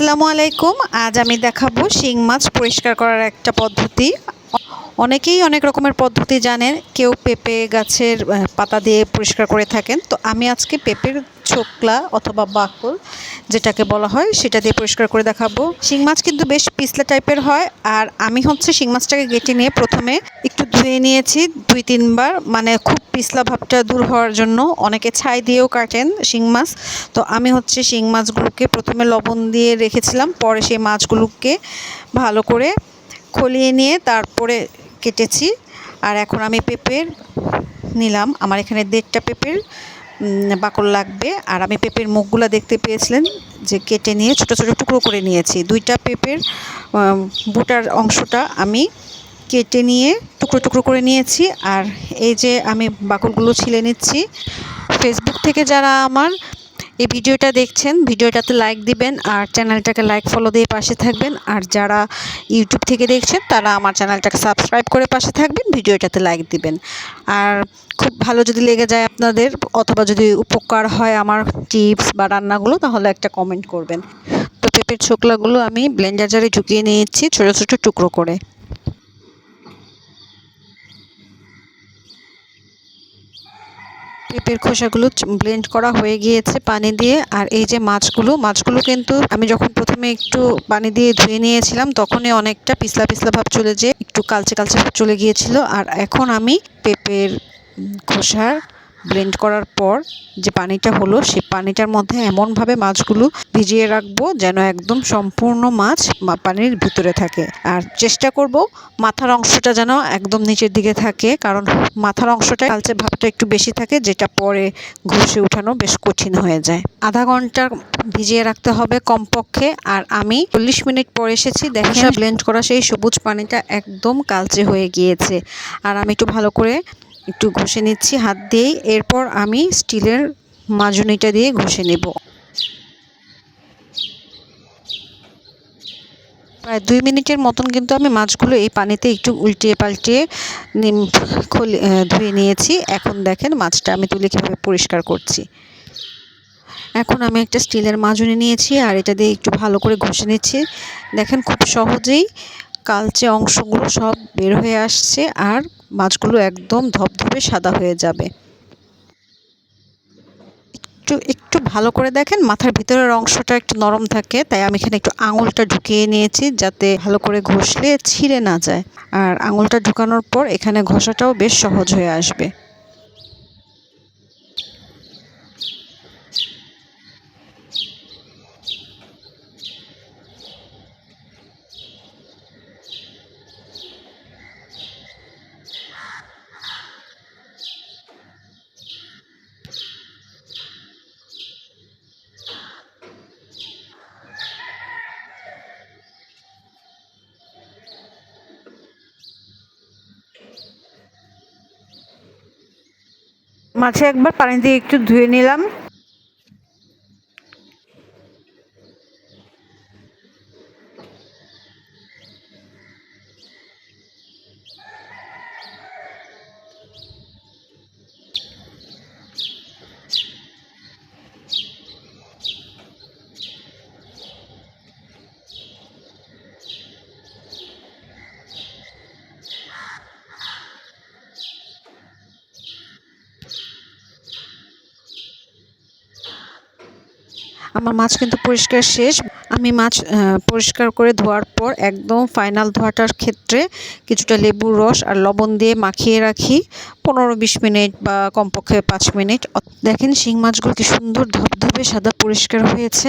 আসসালামু আলাইকুম। আজ আমি দেখাবো শিং মাছ পরিষ্কার করার একটা পদ্ধতি। অনেকেই অনেক রকমের পদ্ধতি জানেন, কেউ পেঁপে গাছের পাতা দিয়ে পরিষ্কার করে থাকেন। তো আমি আজকে পেঁপের ছোকলা অথবা বাকল, যেটাকে বলা হয়, সেটা দিয়ে পরিষ্কার করে দেখাবো। শিং মাছ কিন্তু বেশ পিছলা টাইপের হয়, আর আমি হচ্ছে শিং মাছটাকে কেটে নিয়ে প্রথমে একটু ধুয়ে নিয়েছি দুই, তিনবার। মানে খুব পিছলা ভাবটা দূর হওয়ার জন্য অনেকে ছাই দিয়েও কাটেন শিং মাছ। তো আমি হচ্ছে শিং মাছগুলোকে প্রথমে লবণ দিয়ে রেখেছিলাম, পরে সেই মাছগুলোকে ভালো করে খলিয়ে নিয়ে তারপরে কেটেছি। আর এখন আমি পেঁপের নিলাম। আমার এখানে দেড়টা পেঁপের বাকল লাগবে। আর আমি পেঁপের মুখগুলো দেখতে পেয়েছিলেন যে কেটে নিয়ে ছোট ছোট টুকরো করে নিয়েছি। দুইটা পেঁপের বুটার অংশটা আমি কেটে নিয়ে টুকরো টুকরো করে নিয়েছি। আর এই যে আমি বাকলগুলো ছিলে নিচ্ছি। ফেসবুক থেকে যারা আমার এই ভিডিওটা দেখছেন, ভিডিওটাতে লাইক দিবেন আর চ্যানেলটাকে লাইক ফলো দিয়ে পাশে থাকবেন। আর যারা ইউটিউব থেকে দেখছেন, তারা আমার চ্যানেলটাকে সাবস্ক্রাইব করে পাশে থাকবেন, ভিডিওটাতে লাইক দিবেন। আর খুব ভালো যদি লেগে যায় আপনাদের, অথবা যদি উপকার হয় আমার টিপস বা রান্নাগুলো, তাহলে একটা কমেন্ট করবেন। তো পেঁপের ছোকলাগুলো আমি ব্লেন্ডার জারে ঢুকিয়ে নিয়েছি ছোটো ছোটো টুকরো করে। পেঁপের খোসাগুলো ব্লেন্ড করা হয়ে গিয়েছে পানি দিয়ে। আর এই যে মাছগুলো মাছগুলো কিন্তু আমি যখন প্রথমে একটু পানি দিয়ে ধুয়ে নিয়েছিলাম, তখনই অনেকটা পিছলা পিছলা ভাব চলে যেয়ে একটু কালচে কালচে ভাব চলে গিয়েছিল। আর এখন আমি পেঁপের খোসার ব্লেন্ড করার পর যে পানিটা হলো সেই পানিটার মধ্যে এমনভাবে মাছগুলো ভিজিয়ে রাখব যেন একদম সম্পূর্ণ মাছ পানির ভিতরে থাকে। আর চেষ্টা করব মাথার অংশটা যেন একদম নিচের দিকে থাকে কারণ মাথার অংশটা কালচে ভাবটা একটু বেশি থাকে যেটা পরে ঘষে উঠানো বেশ কঠিন হয়ে যায়। আধা ঘণ্টা ভিজিয়ে রাখতে হবে কমপক্ষে আর আমি চল্লিশ মিনিট পর এসেছি দেখেন ব্লেন্ড করা সেই সবুজ পানিটা একদম কালচে হয়ে গিয়েছে। আর আমি একটু ভালো করে একটু ঘষে নিচ্ছি হাত দিয়েই। এরপর আমি স্টিলের মাজুনিটা দিয়ে ঘষে নেব। প্রায় দুই মিনিটের মতন কিন্তু আমি মাছগুলো এই পানিতে একটু উল্টিয়ে পাল্টিয়ে খলি ধুয়ে নিয়েছি। এখন দেখেন মাছটা আমি তুলে কীভাবে পরিষ্কার করছি। এখন আমি একটা স্টিলের মাজুনি নিয়েছি আর এটা দিয়ে একটু ভালো করে ঘষে নিচ্ছি। দেখেন খুব সহজেই কালচে অংশগুলো সব বের হয়ে আসছে আর মাছগুলো একদম ধপধপে সাদা হয়ে যাবে। একটু একটু ভালো করে দেখেন, মাথার ভিতরের অংশটা একটু নরম থাকে, তাই আমি এখানে একটু আঙুলটা ঢুকিয়ে নিয়েছি যাতে ভালো করে ঘষলে ছিঁড়ে না যায়। আর আঙুলটা ঢুকানোর পর এখানে ঘষাটাও বেশ সহজ হয়ে আসবে। মাছে একবার পানি দিয়ে একটু ধুয়ে নিলাম। আমার মাছ কিন্তু পরিষ্কার শেষ। আমি মাছ পরিষ্কার করে ধোয়ার পর একদম ফাইনাল ধোয়াটার ক্ষেত্রে কিছুটা লেবুর রস আর লবণ দিয়ে মাখিয়ে রাখি। পনেরো বিশ মিনিট বা কমপক্ষে পাঁচ মিনিট। দেখেন শিং মাছগুলো কি সুন্দর ধপধপে সাদা পরিষ্কার হয়েছে।